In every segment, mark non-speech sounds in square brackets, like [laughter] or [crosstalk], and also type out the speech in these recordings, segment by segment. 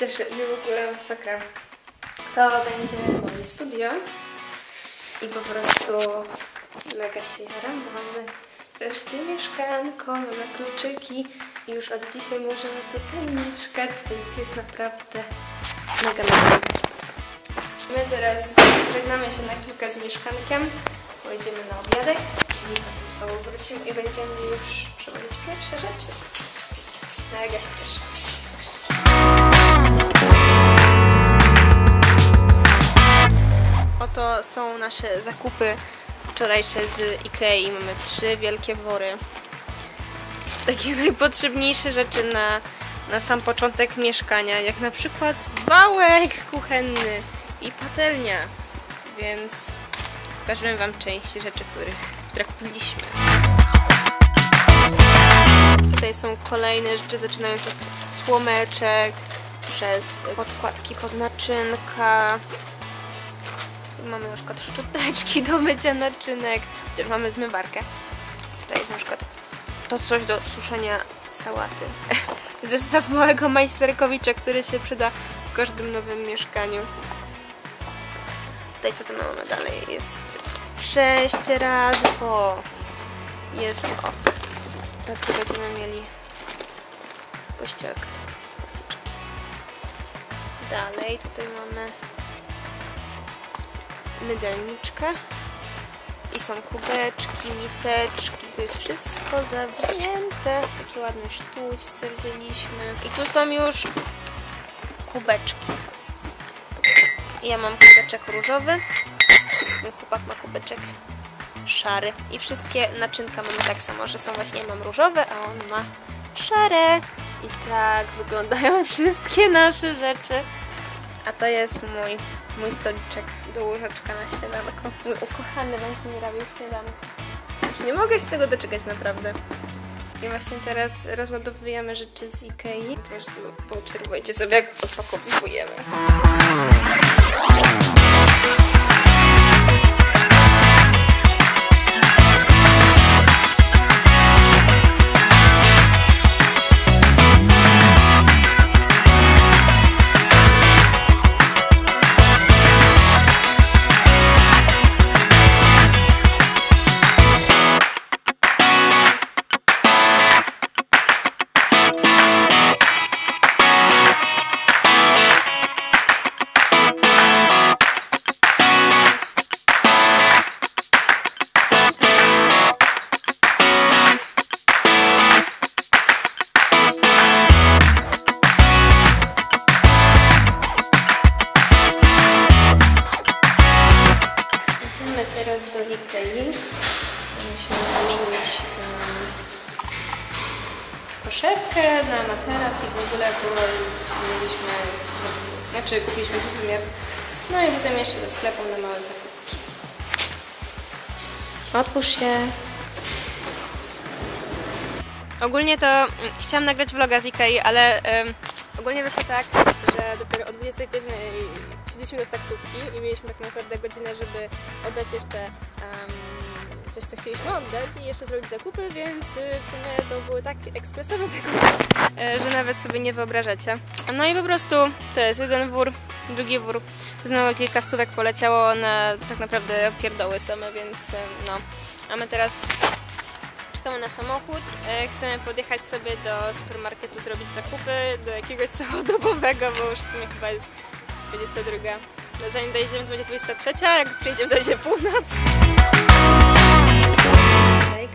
cieszę i w ogóle masakra. To będzie moje studio i po prostu mega się jaram, bo mamy wreszcie mieszkanko, mamy kluczyki i już od dzisiaj możemy tutaj mieszkać, więc jest naprawdę mega, mega. My teraz żegnamy się na chwilkę z mieszkankiem, pojedziemy na obiadek i potem znowu wrócimy i będziemy już przewozić pierwsze rzeczy. Mega się cieszę. Oto są nasze zakupy wczorajsze z Ikei. Mamy trzy wielkie wory. Takie [laughs] najpotrzebniejsze rzeczy na, na sam początek mieszkania, jak na przykład wałek kuchenny i patelnia. Więc pokażę Wam część rzeczy, których, które kupiliśmy. Tutaj są kolejne rzeczy, zaczynając od słomeczek, przez podkładki pod naczynka. Mamy na przykład szczoteczki do mycia naczynek, chociaż mamy zmywarkę. Tutaj jest na przykład to coś do suszenia sałaty. [laughs] Zestaw małego majsterkowicza, który się przyda w każdym nowym mieszkaniu. Tutaj co tu mamy dalej? Jest prześcieradło. Jest o. Takie będziemy mieli pościelkę. Dalej tutaj mamy mydelniczkę. I są kubeczki, miseczki, to jest wszystko zawinięte. Takie ładne sztućce wzięliśmy. I tu są już kubeczki. Ja mam kubeczek różowy, mój chłopak ma kubeczek szary. I wszystkie naczynka mamy tak samo, że są właśnie, ja mam różowe, a on ma szare. I tak wyglądają [laughs] wszystkie nasze rzeczy. A to jest mój, mój stoliczek do łóżeczka na śniadanko. Mój ukochany będzie mi robił śniadanko. Już nie mogę się tego doczekać naprawdę. I właśnie teraz rozładowujemy rzeczy z Ikei. Po prostu poobserwujcie sobie, jak odpakowujemy. Znaczy kupiliśmy wymiar. No i potem jeszcze do sklepu na małe zakupki. Otwórz się. Ogólnie to mm, chciałam nagrać vloga z Ikei, ale ogólnie wyszło tak, że dopiero o 21 wsiedliśmy do taksówki i mieliśmy tak naprawdę godzinę, żeby oddać jeszcze coś, co chcieliśmy oddać i jeszcze zrobić zakupy, więc y, w sumie to były tak ekspresowe [laughs] zakupy, że nawet sobie nie wyobrażacie. No i po prostu to jest jeden wór, drugi wór, znowu kilka stówek poleciało na tak naprawdę pierdoły same, więc em, no. A my teraz czekamy na samochód, e, chcemy podjechać sobie do supermarketu, zrobić zakupy, do jakiegoś całodobowego, bo już w sumie chyba jest 22. No zanim dojedziemy, to będzie 23, a jak przyjedziemy, to będzie północ.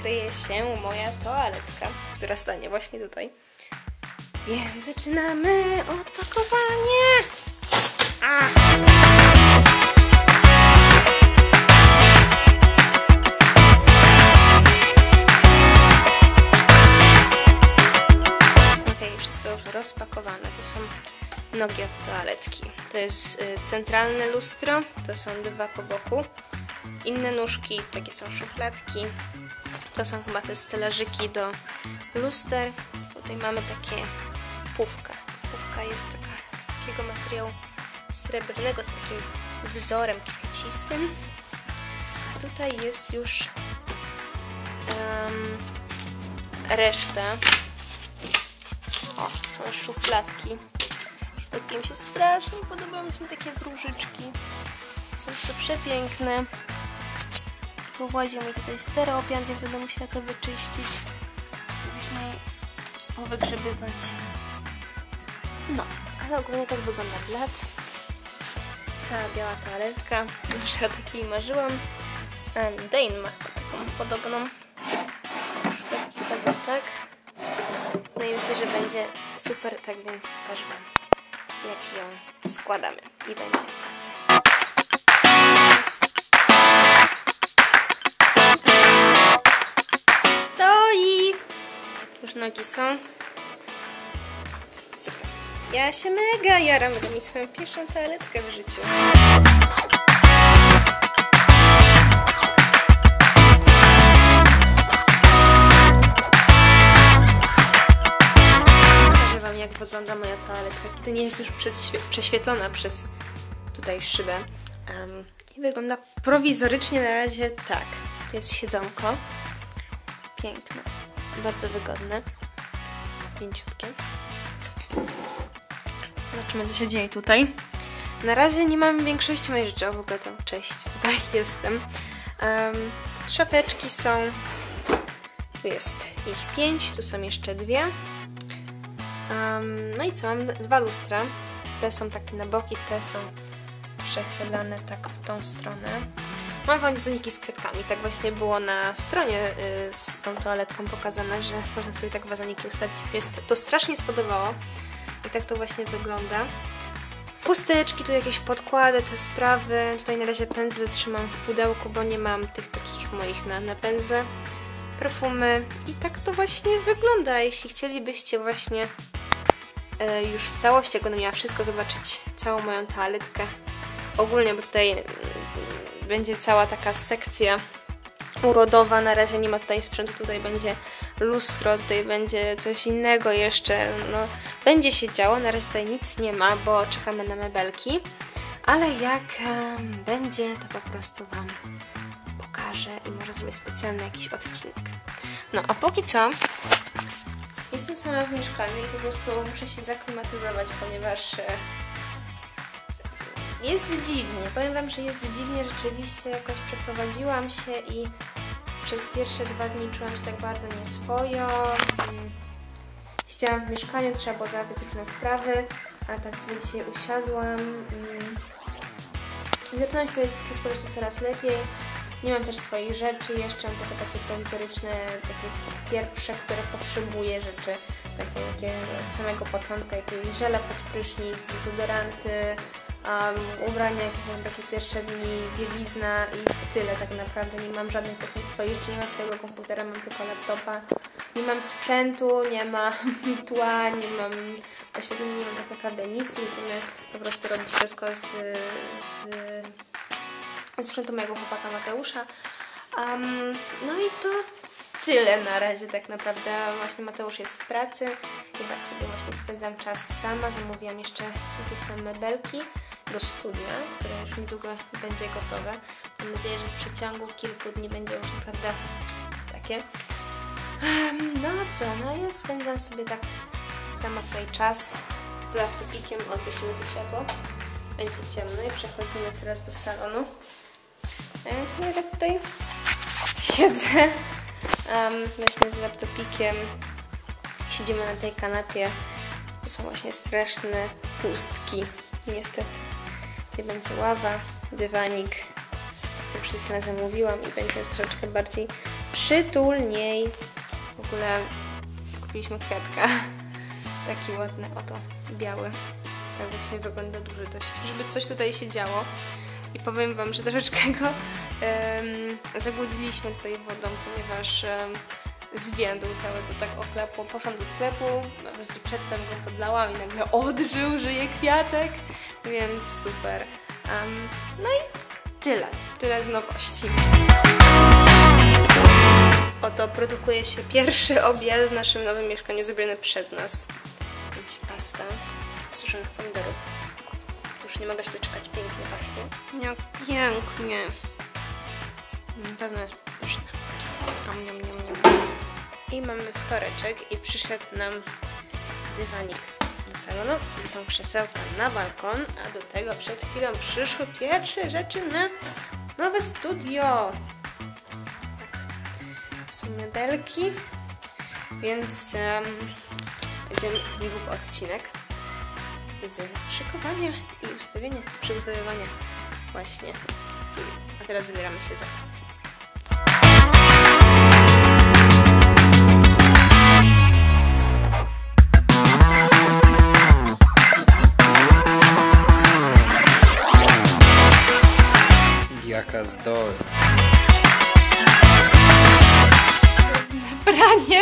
Kryje się moja toaletka, która stanie właśnie tutaj. Więc zaczynamy odpakowanie. A! Ok, wszystko już rozpakowane. To są nogi od toaletki. To jest y, centralne lustro, to są dwa po boku. Inne nóżki, takie są szufladki. To są chyba te stelażyki do luster. Tutaj mamy takie pówka. Pówka jest taka, z takiego materiału srebrnego, z takim wzorem kwiecistym. A tutaj jest już em, reszta. O, są szufladki Takie mi się strasznie podobały się takie wróżyczki. Są to Powłaził mi tutaj stereopian, więc będę musiała to wyczyścić. Później powygrzebywać. No, ale ogólnie tak wygląda blat. Cała biała toaletka. Zawsze o takiej marzyłam. Dane ma taką podobną. Szpetki chodzą tak. No i myślę, że będzie super, tak więc pokażę Wam, jak ją składamy. I będzie Już nogi są. Super. Ja się mega jaram, będę mieć swoją pierwszą toaletkę w życiu. Pokażę Wam, jak wygląda moja toaletka, kiedy nie jest już prześwietlona przez tutaj szybę. Um, I wygląda prowizorycznie na razie tak. Tu jest siedzonko. Piękne. Bardzo wygodne. Pięciutkie. Zobaczymy, co się dzieje tutaj. Na razie nie mam większości moich rzeczy. O, w ogóle to cześć, tutaj [laughs] jestem. Um, szafeczki są... Tu jest ich pięć, tu są jeszcze dwie. Um, no i co? Mam dwa lustra. Te są takie na boki, te są przechylane tak w tą stronę. Mam walizoniki z kredkami. Tak właśnie było na stronie y, z tą toaletką pokazane, że można sobie tak wazoniki ustawić. Więc to strasznie spodobało. I tak to właśnie wygląda. Pusteczki, tu jakieś podkłady, te sprawy. Tutaj na razie pędzle trzymam w pudełku, bo nie mam tych takich moich na, na pędzle. Perfumy. I tak to właśnie wygląda. Jeśli chcielibyście właśnie e, już w całości, jak będę miała wszystko zobaczyć, całą moją toaletkę ogólnie, bo tutaj będzie cała taka sekcja urodowa. Na razie nie ma tutaj sprzętu, tutaj będzie lustro, tutaj będzie coś innego jeszcze. No, będzie się działo, na razie tutaj nic nie ma, bo czekamy na mebelki. Ale jak będzie, to po prostu Wam pokażę i może zrobię specjalny jakiś odcinek. No, a póki co jestem sama w mieszkaniu i po prostu muszę się zaklimatyzować, ponieważ e, jest dziwnie. Powiem Wam, że jest dziwnie. Rzeczywiście jakoś przeprowadziłam się i przez pierwsze dwa dni czułam się tak bardzo nieswojo. Siedziałam w mieszkaniu, trzeba było załatwić różne sprawy, ale tak sobie dzisiaj usiadłam. I zaczęłam się czuć po prostu coraz lepiej. Nie mam też swoich rzeczy, jeszcze mam tylko takie prowizoryczne, takie pierwsze, które potrzebuję rzeczy, takie, takie od samego początku, jakieś żele pod prysznic, dezodoranty, um, ubrania, jakieś tam takie pierwsze dni, bielizna i tyle tak naprawdę. Nie mam żadnych takich swoich rzeczy, nie mam swojego komputera, mam tylko laptopa. Nie mam sprzętu, nie mam [laughs] tła, nie mam oświetlenia, nie mam tak naprawdę nic. Będziemy po prostu robić wszystko z, z, z sprzętu mojego chłopaka Mateusza. Um, no i to tyle na razie tak naprawdę. Właśnie Mateusz jest w pracy i tak sobie właśnie spędzam czas sama. Zamówiłam jeszcze jakieś tam mebelki do studia, które już niedługo będzie gotowe. Mam nadzieję, że w przeciągu kilku dni będzie już naprawdę takie. No a co, no ja spędzam sobie tak sama tutaj czas z laptopikiem, odgasimy tu światło. Będzie ciemno i przechodzimy teraz do salonu. A ja sobie tak tutaj siedzę um, właśnie z laptopikiem. Siedzimy na tej kanapie. To są właśnie straszne pustki, niestety. Tutaj będzie ława, dywanik, który przed chwilą zamówiłam i będzie troszeczkę bardziej przytulniej. W ogóle kupiliśmy kwiatka. [laughs] Taki ładny, oto, biały. Tak właśnie wygląda duży dość, żeby coś tutaj się działo. I powiem Wam, że troszeczkę go um, zagłodziliśmy tutaj wodą, ponieważ um, zwiędł cały to tak oklepło. Poszłam do sklepu, znaczy przedtem go podlałam i nagle odżył, żyje kwiatek, więc super. Um, no i tyle, tyle z nowości. Oto produkuje się pierwszy obiad w naszym nowym mieszkaniu zrobiony przez nas. Będzie pasta z suszonych pomidorów. Już nie mogę się doczekać, pięknie pachnie. Jak pięknie. Na pewno jest pyszne. Niam, niam, niam, niam. I mamy wtoreczek i przyszedł nam dywanik salonu. Są krzesełka na balkon, a do tego przed chwilą przyszły pierwsze rzeczy na nowe studio. Tak, są medelki, więc em, będziemy niedługo odcinek z szykowania i ustawienia, przygotowywania właśnie studia. A teraz zabieramy się za to. jaka zdolna. Branie